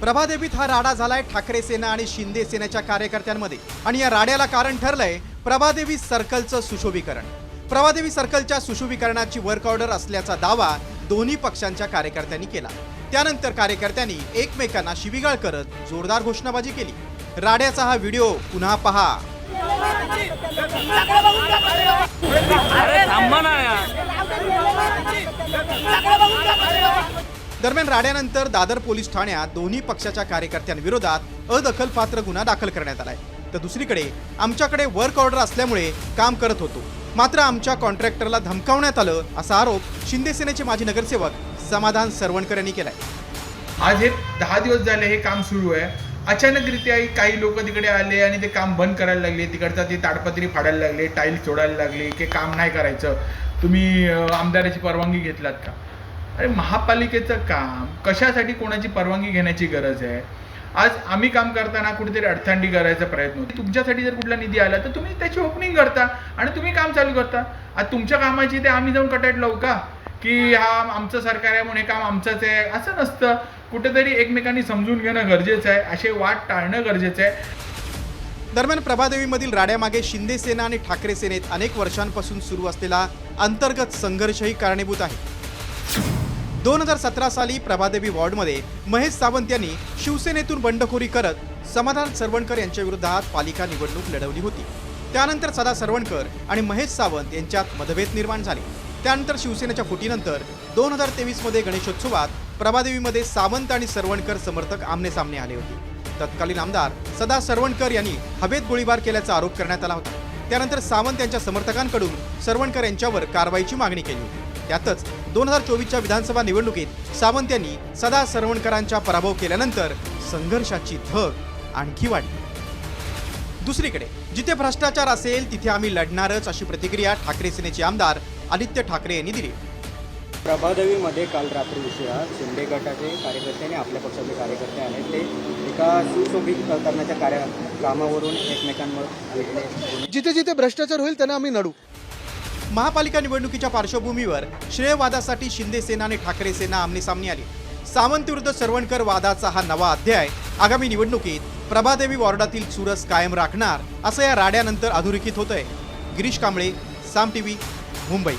प्रभादेवीत हा राडा झालाय ठाकरे सेना आणि शिंदे सेनेच्या कार्यकर्त्यांमध्ये. आणि या राड्याला कारण ठरलंय प्रभादेवी सर्कलचं सुशोभीकरण. प्रभादेवी सर्कलच्या सुशोभीकरणाची वर्क ऑर्डर असल्याचा दावा दोन्ही पक्षांच्या कार्यकर्त्यांनी केला. त्यानंतर कार्यकर्त्यांनी एकमेकांना शिवीगाळ करत जोरदार घोषणाबाजी केली. राड्याचा हा व्हिडिओ पुन्हा पहा. दरम्यान राड्यानंतर दादर पोलीस ठाण्यात दोन्ही पक्षाच्या कार्यकर्त्यांविरोधात अदखलपात्र गुन्हा दाखल करण्यात आलाय. तर दुसरीकडे आमच्याकडे वर्क ऑर्डर असल्यामुळे काम करत होतो. मात्र आमच्या कॉन्ट्रॅक्टरला धमकावण्यात आलं असा आरोप शिंदे सेनेचे माजी नगरसेवक समाधान सरवणकर यांनी केलाय. आज हे दहा दिवस झाले हे काम सुरू आहे. अचानकरित्या काही लोक तिकडे आले आणि ते काम बंद करायला लागले. तिकडचा ती ताडपत्री फाडायला लागले टाईल्स सोडायला लागले की काम नाही करायचं. तुम्ही आमदाराची परवानगी घेतलात का? अरे महापालिकेचं काम कशासाठी कोणाची परवानगी घेण्याची गरज आहे? आज आम्ही काम करताना कुठेतरी अडथांडी करायचा प्रयत्न होतो. तुमच्यासाठी जर कुठला निधी आला तर तुम्ही त्याची ओपनिंग करता आणि तुम्ही काम चालू करता. आज तुमच्या कामाची ते आम्ही जाऊन कटाट लावू का? की हा आमचं सरकार आहे म्हणून हे काम आमचंच आहे. असं नसतं. कुठेतरी एकमेकांनी समजून घेणं गरजेचं आहे. असे वाद टाळणं गरजेचं आहे. दरम्यान प्रभादेवीमधील राड्यामागे शिंदे सेना आणि ठाकरे सेनेत अनेक वर्षांपासून सुरू असलेला अंतर्गत संघर्षही कारणीभूत आहे. दोन हजार सतरा साली प्रभादेवी वॉर्डमध्ये महेश सावंत यांनी शिवसेनेतून बंडखोरी करत समाधान सरवणकर यांच्या विरोधात पालिका निवडणूक लढवली होती. त्यानंतर सदा सरवणकर आणि महेश सावंत यांच्यात मतभेद निर्माण झाले. त्यानंतर शिवसेनेच्या फुटीनंतर दोन हजार तेवीसमध्ये गणेशोत्सवात प्रभादेवीमध्ये सावंत आणि सरवणकर समर्थक आमने सामने आले होते. तत्कालीन आमदार सदा सरवणकर यांनी हवेत गोळीबार केल्याचा आरोप करण्यात आला होता. त्यानंतर सावंत यांच्या समर्थकांकडून सरवणकर यांच्यावर कारवाईची मागणी केली होती. त्यातच दोन हजार चोवीसच्या विधानसभा निवडणुकीत सावंत यांनी सदा सरवणकरांचा पराभव केल्यानंतर संघर्षाची धग आणखी वाढली. दुसरीकडे जिथे भ्रष्टाचार असेल तिथे आम्ही लढणारच अशी प्रतिक्रिया ठाकरे सेनेचे आमदार आदित्य ठाकरे यांनी दिली. प्रभादेवीमध्ये काल रात्री उशिरा शिंदे गटाचे कार्यकर्ते आणि आपल्या पक्षाचे कार्यकर्ते आहेत ते एका सुशोभीकरणाच्या कार्य कामावरून एकमेकांवर भेटले. जिथे जिथे भ्रष्टाचार होईल त्यांना आम्ही नडू. महापालिका निवडणुकीच्या पार्श्वभूमीवर श्रेयवादासाठी शिंदे सेना आणि ठाकरे सेना आमनेसामने आली. सावंत विरुद्ध सरवणकर वादाचा हा नवा अध्याय आगामी निवडणुकीत प्रभादेवी वॉर्डातील चुरस कायम राखणार असं या राड्यानंतर अधोरेखित होतंय. गिरीश कांबळे साम टीव्ही मुंबई.